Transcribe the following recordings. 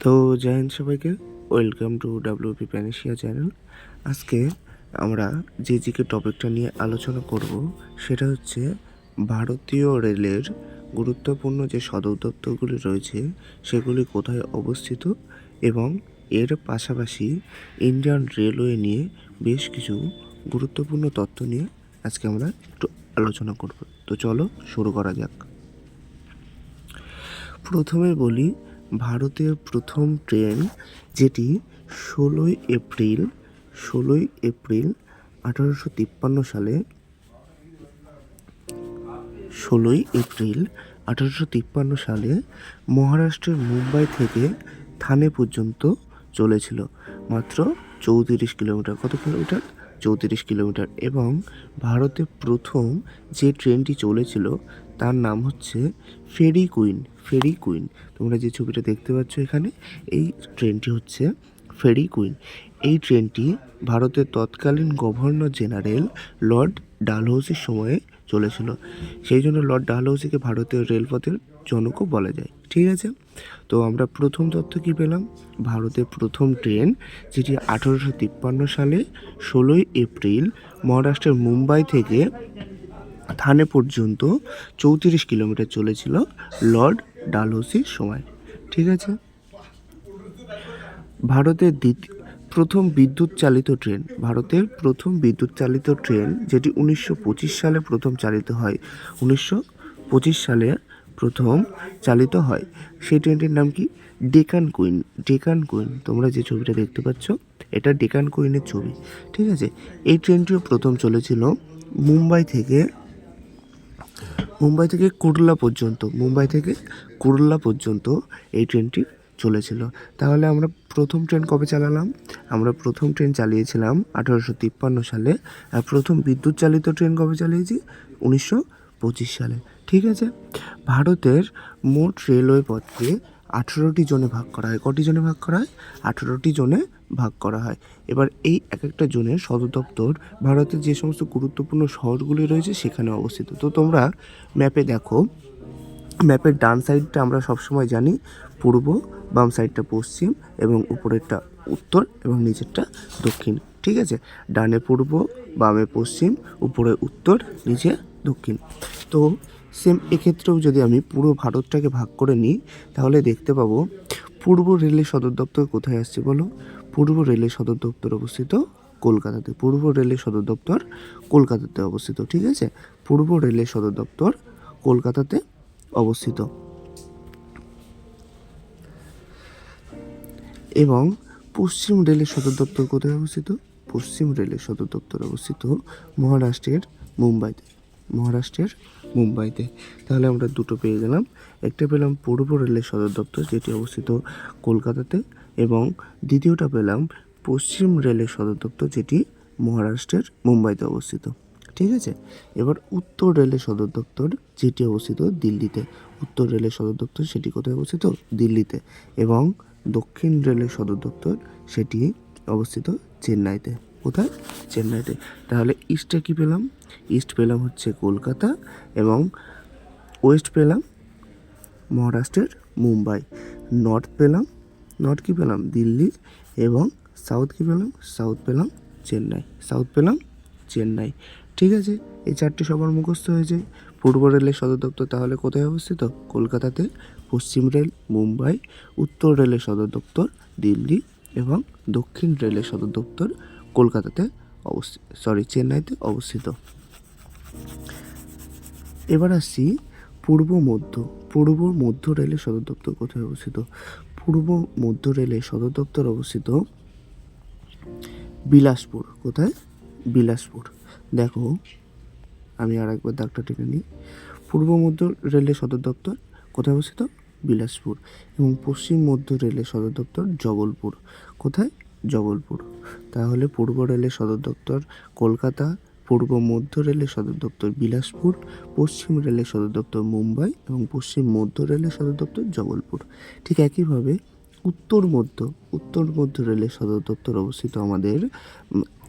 তো জয় হিন্দ সবাইকে welcome to WP panacea channel. আজকে আমরা যে জিকে টপিকটা নিয়ে আলোচনা করব, সেটা হচ্ছে ভারতীয় রেলের গুরুত্বপূর্ণ যে সদর দপ্তরগুলি রয়েছে, সেগুলি কোথায় অবস্থিত এবং এর পাশাপাশি ইন্ডিয়ান রেলওয়ে নিয়ে বেশ কিছু গুরুত্বপূর্ণ তথ্য নিয়ে আজকে আমরা একটু আলোচনা করব। তো চলো শুরু করা যাক। প্রথমে বলি ভারতের প্রথম ট্রেন যেটি ষোলোই এপ্রিল ষোলোই এপ্রিল আঠারোশো তিপ্পান্ন সালে, ষোলোই এপ্রিল আঠারোশো তিপ্পান্ন সালে মহারাষ্ট্রের মুম্বাই থেকে থানে পর্যন্ত চলেছিল। মাত্র চৌত্রিশ কিলোমিটার। কত কিলোমিটার? চৌত্রিশ কিলোমিটার। এবং ভারতে প্রথম যে ট্রেনটি চলেছিল তার নাম হচ্ছে ফেরি কুইন ফেরি কুইন। তোমরা যে ছবিটা দেখতে পাচ্ছ এখানে, এই ট্রেনটি হচ্ছে ফেরি কুইন। এই ট্রেনটি ভারতের তৎকালীন গভর্নর জেনারেল লর্ড ডালহৌসির সময়ে চলেছিল। সেই জন্য লর্ড ডালহৌসিকে ভারতীয় রেলপথের জনকও বলা যায়। ঠিক আছে? তো আমরা প্রথম তথ্য কী পেলাম? ভারতের প্রথম ট্রেন, যেটি আঠারোশো তিপ্পান্ন সালে ষোলোই এপ্রিল মহারাষ্ট্রের মুম্বাই থেকে থানে পর্যন্ত চৌত্রিশ কিলোমিটার চলেছিল লর্ড ডালহৌসির সময়। ঠিক আছে? ভারতের দ্বিতীয় প্রথম বিদ্যুৎ চালিত ট্রেন, ভারতের প্রথম বিদ্যুৎ চালিত ট্রেন যেটি উনিশশো পঁচিশ সালে প্রথম চালিত হয়, উনিশশো পঁচিশ সালে প্রথম চালিত হয়। সেই ট্রেনটির নাম কি? Deccan Queen Deccan Queen. তোমরা যে ছবিটা দেখতে পাচ্ছ, এটা ডেকান কুইনের ছবি। ঠিক আছে? এই ট্রেনটিও প্রথম চলেছিল মুম্বাই থেকে মুম্বাই থেকে কুরলা পর্যন্ত, মুম্বাই থেকে কুরলা পর্যন্ত এই ট্রেনটি চলেছিল। তাহলে আমরা প্রথম ট্রেন কবে চালালাম? আমরা প্রথম ট্রেন চালিয়েছিলাম আঠারোশো তিপ্পান্ন সালে, আর প্রথম বিদ্যুৎ চালিত ট্রেন কবে চালিয়েছি? উনিশশো পঁচিশ সালে। ঠিক আছে? ভারতের মোট রেলওয়ে পথকে আঠেরোটি জোনে ভাগ করা হয়। কটি জোনে ভাগ করা হয়? আঠেরোটি জোনে ভাগ করা হয়। এবার এই এক একটা জোনের সদর দপ্তর ভারতের যে সমস্ত গুরুত্বপূর্ণ শহরগুলি রয়েছে সেখানে অবস্থিত। তো তোমরা ম্যাপে দেখো, ম্যাপের ডান সাইডটা আমরা সবসময় জানি, পূর্ব বাম সাইডটা পশ্চিম এবং উপরেরটা উত্তর এবং নিচেরটা দক্ষিণ, ঠিক আছে? ডানে পূর্ব, বামে পশ্চিম, উপরে উত্তর, নিচে দক্ষিণ। তো সেম এক্ষেত্রেও যদি আমি পুরো ভারতটাকে ভাগ করে নিই, তাহলে দেখতে পাবো, পূর্ব রেলের সদর দপ্তর কোথায় আসছে বলো? পূর্ব রেলের সদর দপ্তর অবস্থিত কলকাতাতে, পূর্ব রেলের সদর দপ্তর কলকাতাতে অবস্থিত, ঠিক আছে? পূর্ব রেলের সদর দপ্তর কলকাতাতে অবস্থিত। এবং পশ্চিম রেলের সদর দপ্তর কোথায় অবস্থিত? পশ্চিম রেলের সদর দপ্তর অবস্থিত মহারাষ্ট্রের মুম্বাইতে। মহারাষ্ট্রের মুম্বাইতে। তাহলে আমরা দুটো পেয়ে গেলাম। একটা পেলাম পূর্ব রেলের সদর দপ্তর, যেটি অবস্থিত কলকাতাতে। এবং দ্বিতীয়টা পেলাম পশ্চিম রেলের সদর দপ্তর যেটি মহারাষ্ট্রের মুম্বাইতে অবস্থিত। ঠিক আছে? এবার উত্তর রেলের সদর দপ্তর যেটি অবস্থিত দিল্লিতে। উত্তর রেলের সদর দপ্তর সেটি কোথায় অবস্থিত? দিল্লিতে। এবং দক্ষিণ রেলের সদর দপ্তর সেটি অবস্থিত চেন্নাইতে। কোথায়? চেন্নাইতে। তাহলে ইস্টে কী পেলাম? ইস্ট পেলাম হচ্ছে কলকাতা এবং ওয়েস্ট পেলাম মহারাষ্ট্রের মুম্বাই। নর্থ পেলাম নর্থ কী পেলাম? দিল্লি এবং সাউথ কী পেলাম? সাউথ পেলাম চেন্নাই সাউথ পেলাম চেন্নাই ঠিক আছে, এই চারটি সবার মুখস্থ হয়েছে পূর্ব রেলের সদর দপ্তর তাহলে কোথায় অবস্থিত? কলকাতাতে পশ্চিম রেল, মুম্বাই, উত্তর রেলের সদর দপ্তর, দিল্লি এবং দক্ষিণ রেলের সদর দপ্তর কলকাতাতে অবস্থিত সরি চেন্নাইতে অবস্থিত। এবার আসছি পূর্ব মধ্য। পূর্ব মধ্য রেলের সদর দপ্তর কোথায় অবস্থিত? পূর্ব মধ্য রেলের সদর দপ্তর অবস্থিত বিলাসপুর। কোথায়? বিলাসপুর। দেখো, আমি আর একবার দাগটা টেনে নিই। পূর্ব মধ্য রেলের সদর দপ্তর কোথায় অবস্থিত? বিলাসপুর। এবং পশ্চিম মধ্য রেলের সদর দপ্তর জবলপুর। কোথায়? জবলপুর। তাহলে পূর্ব রেলের সদর দপ্তর কলকাতা পূর্ব মধ্য রেলের সদর দপ্তর বিলাসপুর, পশ্চিম রেলের সদর দপ্তর মুম্বাই এবং পশ্চিম মধ্য রেলের সদর দপ্তর জবলপুর। ঠিক একইভাবে উত্তর মধ্য উত্তর মধ্য রেলের সদর দপ্তর অবস্থিত আমাদের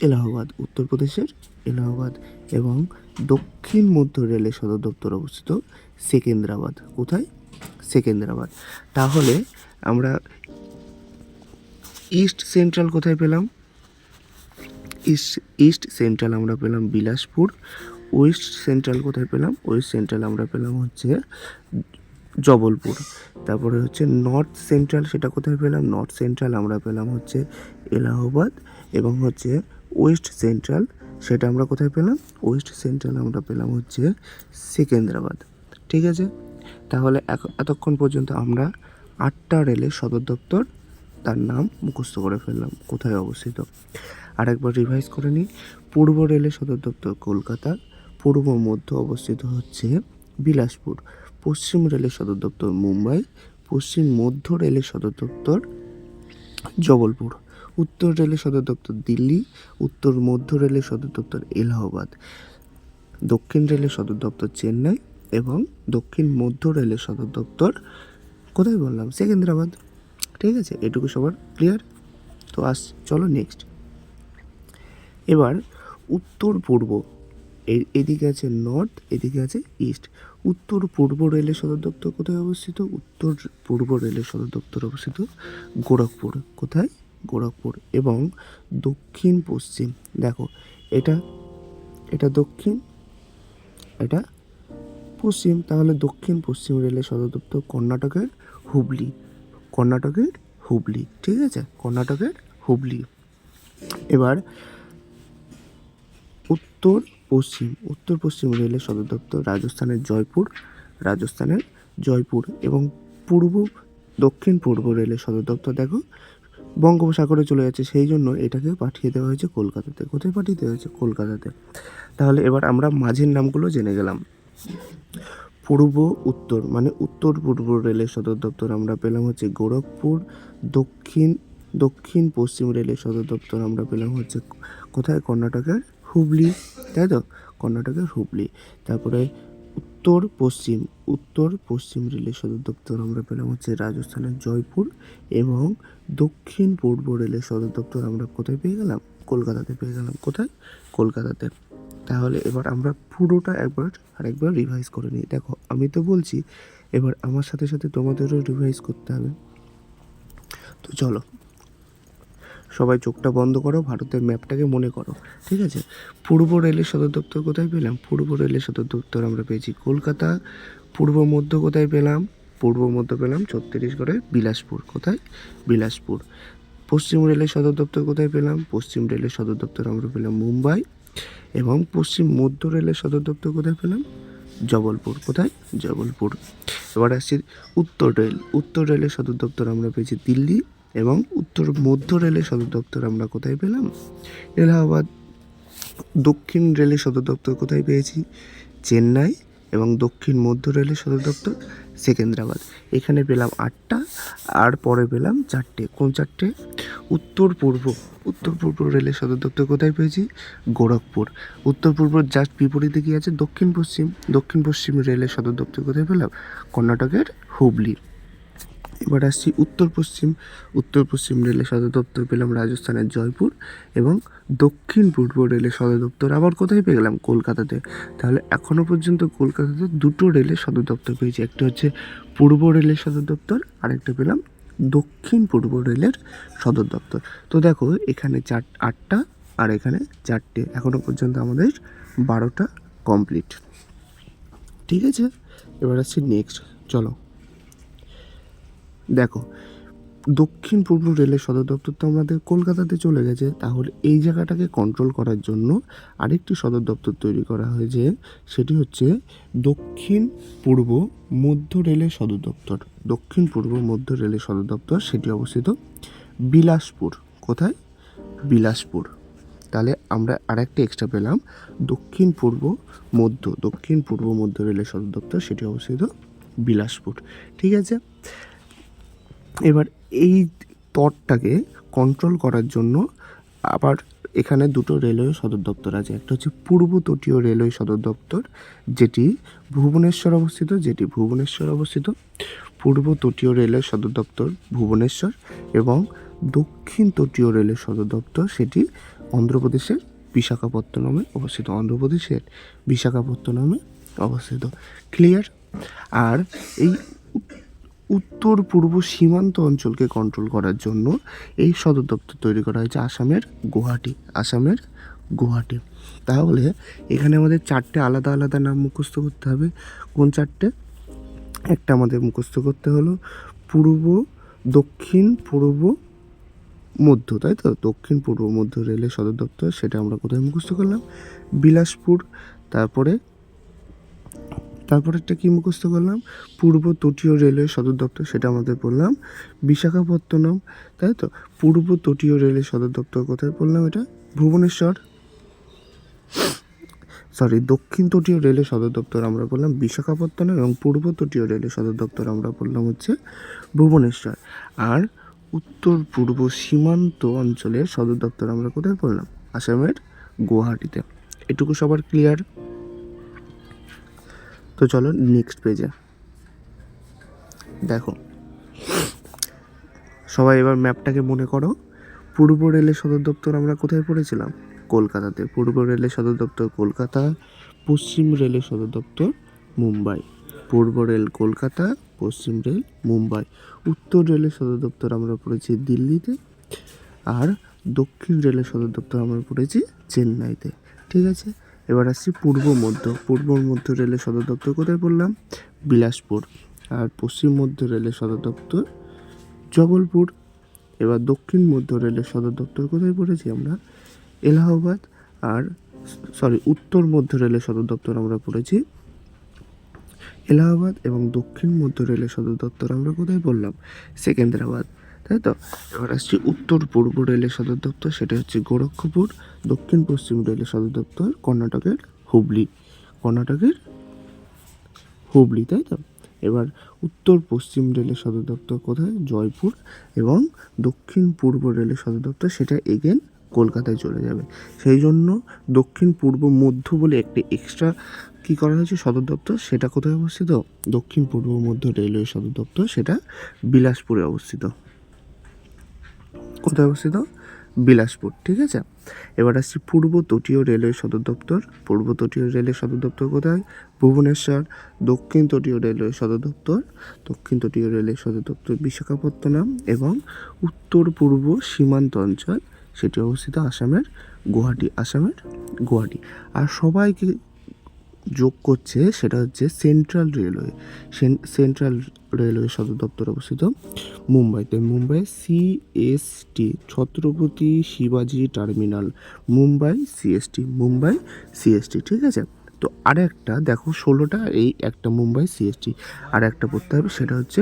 এলাহাবাদ উত্তরপ্রদেশের এলাহাবাদ এবং দক্ষিণ মধ্য রেলের সদর দপ্তর অবস্থিত সেকেন্দ্রাবাদ। কোথায়? সেকেন্দ্রাবাদ। তাহলে আমরা ইস্ট সেন্ট্রাল কোথায় পেলাম? ইস্ট ইস্ট সেন্ট্রাল আমরা পেলাম বিলাসপুর, ওয়েস্ট সেন্ট্রাল কোথায় পেলাম? ওয়েস্ট সেন্ট্রাল আমরা পেলাম হচ্ছে জবলপুর। তারপরে হচ্ছে নর্থ সেন্ট্রাল সেটা কোথায় পেলাম? নর্থ সেন্ট্রাল আমরা পেলাম হচ্ছে এলাহাবাদ এবং হচ্ছে ওয়েস্ট সেন্ট্রাল সেটা আমরা কোথায় পেলাম? ওয়েস্ট সেন্ট্রাল আমরা পেলাম হচ্ছে সেকেন্দ্রাবাদ। ঠিক আছে? তাহলে এতক্ষণ পর্যন্ত আমরা আটটা রেলের সদর দপ্তর তার নাম মুখস্থ করে ফেললাম, কোথায় অবস্থিত? আরেকবার রিভাইজ করে নিই। পূর্ব রেলের সদর দপ্তর কলকাতা, পূর্ব মধ্য অবস্থিত হচ্ছে বিলাসপুর, পশ্চিম রেলের সদর দপ্তর মুম্বাই, পশ্চিম মধ্য রেলের সদর দপ্তর জবলপুর, উত্তর রেলের সদর দপ্তর দিল্লি, উত্তর মধ্য রেলের সদর দপ্তর এলাহাবাদ, দক্ষিণ রেলের সদর দপ্তর চেন্নাই এবং দক্ষিণ মধ্য রেলের সদর দপ্তর কোথায় বললাম? সেকেন্দ্রাবাদ। ঠিক আছে? এটুকু সবার ক্লিয়ার তো আস, চলো নেক্সট এবার উত্তর পূর্ব এদিকে আছে নর্থ এদিকে আছে ইস্ট উত্তর পূর্ব রেলের সদর দপ্তর কোথায় অবস্থিত? উত্তর পূর্ব রেলের সদর দপ্তর অবস্থিত গোরখপুর। কোথায়? গোরখপুর এবং দক্ষিণ পশ্চিম। দেখো, এটা এটা দক্ষিণ, এটা পশ্চিম। তাহলে দক্ষিণ পশ্চিম রেলের সদর দপ্তর কর্ণাটকের হুবলি। কর্ণাটকের হুবলি, ঠিক আছে? কর্ণাটকের হুবলি। এবার উত্তর, পশ্চিম। উত্তর, পশ্চিম রেলের সদর দপ্তর রাজস্থানের জয়পুর রাজস্থানের জয়পুর এবং পূর্ব, দক্ষিণ পূর্ব রেলের সদর দপ্তর, দেখো, বঙ্গোপসাগরে চলে যাচ্ছে। সেই জন্য এটাকে পাঠিয়ে দেওয়া হয়েছে কলকাতাতে। কোথায় পাঠিয়ে দেওয়া হয়েছে? কলকাতাতে। তাহলে এবার আমরা মাঝের নামগুলো জেনে গেলাম। পূর্ব, উত্তর মানে উত্তর পূর্ব রেলের সদর দপ্তর আমরা পেলাম হচ্ছে গোরখপুর, দক্ষিণ দক্ষিণ পশ্চিম রেলের সদর দপ্তর আমরা পেলাম হচ্ছে কোথায়? কর্ণাটকের হুবলি, তাই তো? কর্ণাটকের হুবলি। তারপরে উত্তর পশ্চিম উত্তর পশ্চিম রেলের সদর দপ্তর আমরা পেলাম হচ্ছে রাজস্থানের জয়পুর এবং দক্ষিণ পূর্ব রেলের সদর দপ্তর আমরা কোথায় পেয়ে গেলাম? কলকাতাতে পেয়ে গেলাম। কোথায়? কলকাতাতে। তাহলে এবার আমরা পুরোটা একবার আরেকবার রিভাইজ করে নিই। দেখো, আমি তো বলছি, এবার আমার সাথে সাথে তোমাদেরও রিভাইজ করতে হবে। তো চলো সবাই চোখটা বন্ধ করো, ভারতের ম্যাপটাকে মনে করো। ঠিক আছে? পূর্ব রেলের সদর দপ্তর কোথায় পেলাম? পূর্ব রেলের সদর দপ্তর আমরা পেয়েছি কলকাতা, পূর্ব মধ্য কোথায় পেলাম? পূর্ব মধ্য পেলাম ছত্তিশগড়ের বিলাসপুর। কোথায়? বিলাসপুর। পশ্চিম রেলের সদর দপ্তর কোথায় পেলাম? পশ্চিম রেলের সদর দপ্তর আমরা পেলাম মুম্বাই এবং পশ্চিম মধ্য রেলের সদর দপ্তর কোথায় পেলাম? জবলপুর। কোথায়? জবলপুর। এবার আসছি উত্তর রেল। উত্তর রেলের সদর দপ্তর আমরা পেয়েছি দিল্লি এবং উত্তর মধ্য রেলের সদর দপ্তর আমরা কোথায় পেলাম? এলাহাবাদ, দক্ষিণ রেলের সদর দপ্তর কোথায় পেয়েছি? চেন্নাই এবং দক্ষিণ মধ্য রেলের সদর দপ্তর সেকেন্দ্রাবাদ। এখানে পেলাম আটটা, আর পরে পেলাম চারটে। কোন চারটে? উত্তর পূর্ব। উত্তর পূর্ব রেলের সদর দপ্তর কোথায় পেয়েছি? গোরখপুর। উত্তর পূর্ব জাস্ট বিপরীতে কি আছে দক্ষিণ পশ্চিম। দক্ষিণ পশ্চিম রেলের সদর দপ্তর কোথায় পেলাম? কর্ণাটকের হুবলি এবার আসছি উত্তর পশ্চিম। উত্তর পশ্চিম রেলের সদর দপ্তর পেলাম রাজস্থানের জয়পুর এবং দক্ষিণ পূর্ব রেলের সদর দপ্তর। আবার কোথায় পেয়ে গেলাম? কলকাতাতে। তাহলে এখনও পর্যন্ত কলকাতাতে দুটো রেলের সদর দপ্তর পেয়েছি। একটা হচ্ছে পূর্ব রেলের সদর দপ্তর, আরেকটা পেলাম দক্ষিণ পূর্ব রেলের সদর দপ্তর। তো দেখো, এখানে চার, আটটা আর এখানে চারটে। এখনও পর্যন্ত আমাদের বারোটা কমপ্লিট। ঠিক আছে? এবার আসছি নেক্সট। চলো। দেখো, দক্ষিণ পূর্ব রেলের সদর দপ্তর তো আমাদের কলকাতাতে চলে গেছে। তাহলে এই জায়গাটাকে কন্ট্রোল করার জন্য আরেকটি সদর দপ্তর তৈরি করা হয়েছে। সেটি হচ্ছে দক্ষিণ পূর্ব মধ্য রেলের সদর দপ্তর। দক্ষিণ পূর্ব মধ্য রেলের সদর দপ্তর সেটি অবস্থিত বিলাসপুর। কোথায়? বিলাসপুর। তাহলে আমরা আরেকটা এক্সট্রা পেলাম। দক্ষিণ পূর্ব মধ্য, দক্ষিণ পূর্ব মধ্য রেলের সদর দপ্তর সেটি অবস্থিত বিলাসপুর। ঠিক আছে? এবার এই তটটাকে কন্ট্রোল করার জন্য আবার এখানে দুটো রেলওয়ে সদর দপ্তর আছে। একটা হচ্ছে পূর্ব তটীয় রেলওয়ে সদর দপ্তর, যেটি ভুবনেশ্বর অবস্থিত, যেটি ভুবনেশ্বর অবস্থিত। পূর্ব তটীয় রেলের সদর দপ্তর ভুবনেশ্বর এবং দক্ষিণ তটীয় রেলের সদর দপ্তর সেটি অন্ধ্রপ্রদেশের বিশাখাপত্তনমে অবস্থিত। অন্ধ্রপ্রদেশের বিশাখাপত্তনমে অবস্থিত। ক্লিয়ার আর এই উত্তর পূর্ব সীমান্ত অঞ্চলকে কন্ট্রোল করার জন্য এই সদর দপ্তর তৈরি করা হয়েছে আসামের গুয়াহাটি আসামের গুয়াহাটি। তাহলে এখানে আমাদের চারটে আলাদা আলাদা নাম মুখস্থ করতে হবে। কোন চারটে? একটা আমাদের মুখস্থ করতে হলো পূর্ব, দক্ষিণ, পূর্ব, মধ্য, তাই তো? দক্ষিণ, পূর্ব, মধ্য রেলের সদর দপ্তর, সেটা আমরা কোথায় মুখস্থ করলাম? বিলাসপুর, তারপরে তারপরে একটা কি মুখস্থ করলাম? পূর্ব তটীয় রেলওয়ে সদর দপ্তর, সেটা আমাদের বললাম। বিশাখাপত্তনম, তাই তো? পূর্ব তটীয় রেলের সদর দপ্তর কোথায় বললাম এটা? ভুবনেশ্বর। সরি দক্ষিণ তটীয় রেলের সদর দপ্তর আমরা বললাম বিশাখাপত্তনম এবং পূর্ব তটীয় রেলের সদর দপ্তর আমরা বললাম হচ্ছে ভুবনেশ্বর। আর উত্তর পূর্ব সীমান্ত অঞ্চলের সদর দপ্তর আমরা কোথায় বললাম? আসামের গুয়াহাটিতে। এটুকু সবার ক্লিয়ার তো চলো নেক্সট পেজে দেখো, সবাই এবার ম্যাপটাকে মনে করো, পূর্ব রেলের সদর দপ্তর আমরা কোথায় পড়েছিলাম? কলকাতাতে। পূর্ব রেলের সদর দপ্তর কলকাতা, পশ্চিম রেলের সদর দপ্তর মুম্বাই। পূর্ব রেল কলকাতা, পশ্চিম রেল মুম্বাই। উত্তর রেলের সদর দপ্তর আমরা পড়েছি দিল্লিতে আর দক্ষিণ রেলের সদর দপ্তর আমরা পড়েছি চেন্নাইতে। ঠিক আছে? এবার আসছি পূর্ব মধ্য। পূর্ব মধ্য রেলের সদর দপ্তর কোথায় পড়লাম বিলাসপুর। আর পশ্চিম মধ্য রেলের সদর দপ্তর জবলপুর এবার দক্ষিণ মধ্য রেলের সদর দপ্তর কোথায় পড়েছি আমরা? এলাহাবাদ। আর সরি, উত্তর মধ্য রেলের সদর দপ্তর আমরা পড়েছি এলাহাবাদ এবং দক্ষিণ মধ্য রেলের সদর দপ্তর আমরা কোথায় বললাম? সেকেন্দ্রাবাদ। তাই তো? এবার আসছি উত্তর পূর্ব রেলের সদর দপ্তর, সেটা হচ্ছে গোরক্ষপুর, দক্ষিণ পশ্চিম রেলের সদর দপ্তর, কর্ণাটকের হুবলি। কর্ণাটকের হুবলি, তাই তো? এবার উত্তর পশ্চিম রেলের সদর দপ্তর কোথায়? জয়পুর এবং দক্ষিণ পূর্ব রেলের সদর দপ্তর, সেটা এগেন কলকাতায় চলে যাবে। সেই জন্য দক্ষিণ পূর্ব মধ্য বলে একটি এক্সট্রা কী করা হয়েছে? সদর দপ্তর, সেটা কোথায় অবস্থিত? দক্ষিণ পূর্ব মধ্য রেলওয়ে সদর দপ্তর, সেটা বিলাসপুরে অবস্থিত। কোথায় অবস্থিত? বিলাসপুর, ঠিক আছে? এবার আসছি পূর্ব তটীয় রেলওয়ে সদর দপ্তর। পূর্ব তটীয় রেলের সদর দপ্তর কোথায়? ভুবনেশ্বর, দক্ষিণ তটীয় রেলওয়ে সদর দপ্তর। দক্ষিণ তটীয় রেলের সদর দপ্তর বিশাখাপত্তনম এবং উত্তর পূর্ব সীমান্ত অঞ্চল, সেটি অবস্থিত আসামের গুয়াহাটি আসামের গুয়াহাটি। আর সবাইকে যোগ করছে সেটা হচ্ছে সেন্ট্রাল রেলওয়ে। সেন্ট্রাল রেলওয়ে সদর দপ্তর অবস্থিত মুম্বাইতে। মুম্বাই সিএসটি ছত্রপতি শিবাজি terminal. Mumbai CST Mumbai CST ঠিক আছে? তো আর একটা দেখো ষোলোটা, এই একটা মুম্বাই সিএসটি আর একটা পড়তে হবে, সেটা হচ্ছে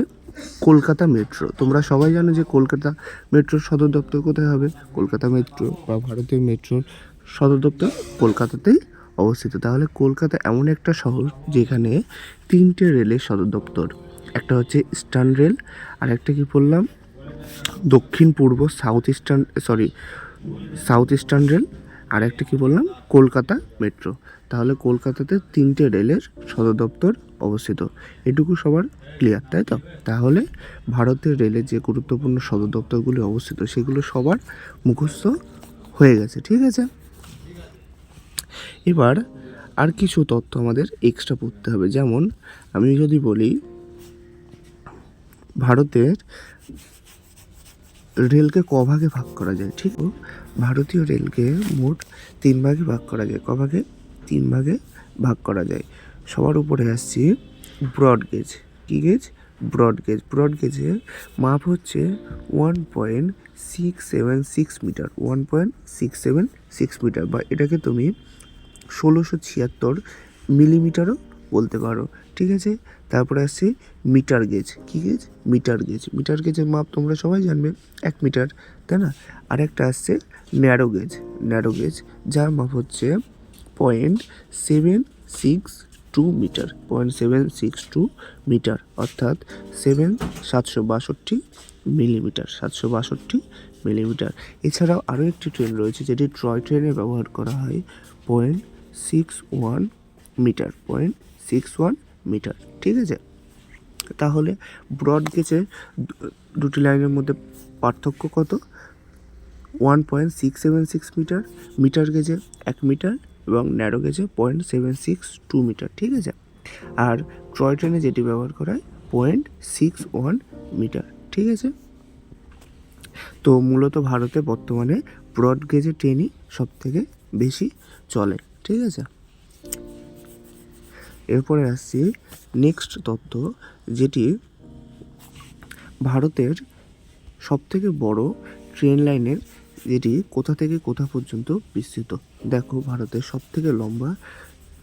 কলকাতা মেট্রো। তোমরা সবাই জানো যে কলকাতা মেট্রোর সদর দপ্তর কোথায় হবে? কলকাতা মেট্রো বা ভারতীয় মেট্রোর সদর দপ্তর কলকাতাতেই অবস্থিত। তাহলে কলকাতা এমন একটা শহর যেখানে তিনটে রেলের সদর দপ্তর। একটা হচ্ছে ইস্টার্ন রেল, আর একটা কি বললাম? দক্ষিণ, পূর্ব south eastern sorry south eastern rail আর একটা কি বললাম? কলকাতা মেট্রো তাহলে কলকাতাতে তিনটে রেলের সদর দপ্তর অবস্থিত। এটুকু সবার ক্লিয়ার তাই তো? তাহলে ভারতের রেলের যে গুরুত্বপূর্ণ সদর দপ্তরগুলি অবস্থিত, সেগুলো সবার মুখস্থ হয়ে গেছে, ঠিক আছে? এবার আর কিছু তথ্য আমাদের এক্সট্রা পড়তে হবে। যেমন, আমি যদি বলি, ভারতের রেলকে ক ভাগে করা যায়, ঠিক? ভারতীয় রেলকে মোট তিন ভাগে ভাগ করা যায়। ক ভাগে? তিন ভাগে ভাগ করা যায়। সবার উপরে আসছি ব্রড গেজ কী গেজ ব্রড গেজ ব্রড গেজের মাপ হচ্ছে one point six seven six metre one point six seven six metre বা এটাকে তুমি ষোলোশো ছিয়াত্তর মিলিমিটারও বলতে পারো, ঠিক আছে? তারপরে আসছে মিটার গেজ। কী গেজ? Metre gauge. মিটার গেজের মাপ তোমরা সবাই জানবে, এক মিটার, তাই না? আরেকটা আসছে ন্যারো গেজ। ন্যারো গেজ, যার মাপ হচ্ছে point seven six two metre, point seven six two metre, অর্থাৎ সেভেন সাতশো বাষট্টি মিলিমিটার, সাতশো বাষট্টি মিলিমিটার। এছাড়াও আরও একটি ট্রেন রয়েছে, যেটি ট্রয় ট্রেনে ব্যবহার করা হয়, point six one metre point six one metre, ঠিক আছে? তাহলে ব্রড গেজে দুটি লাইনের মধ্যে পার্থক্য কত? One point six seven six metre metre গেজে এক মিটার এবং narrow গেজে point seven six two metre, ঠিক আছে? আর ট্রয় ট্রেনে যেটি ব্যবহার করা হয় পয়েন্ট সিক্স ওয়ান মিটার, ঠিক আছে? তো মূলত ভারতে বর্তমানে ব্রড গেজের ট্রেনই সব থেকে বেশি চলে। ঠিক আছে? এরপরে আসছি নেক্সট তথ্য যেটি ভারতের সবথেকে বড় ট্রেন লাইনের যেটি কোথা থেকে কোথা পর্যন্ত বিস্তৃত? দেখো, ভারতের সবথেকে লম্বা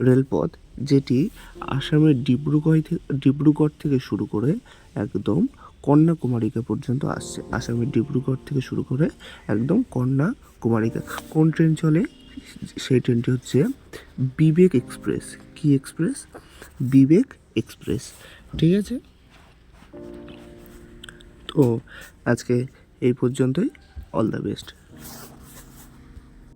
রেলপথ, যেটি আসামের ডিব্রুগড় থেকে ডিব্রুগড় থেকে শুরু করে একদম কন্যাকুমারিকা পর্যন্ত আসছে। আসামের ডিব্রুগড় থেকে শুরু করে একদম কন্যাকুমারিকা। কোন ট্রেন চলে? সেই ট্রেনটি হচ্ছে বিবেক এক্সপ্রেস। কি এক্সপ্রেস? বিবেক এক্সপ্রেস। ঠিক আছে? তো আজকে এই পর্যন্তই। All the best.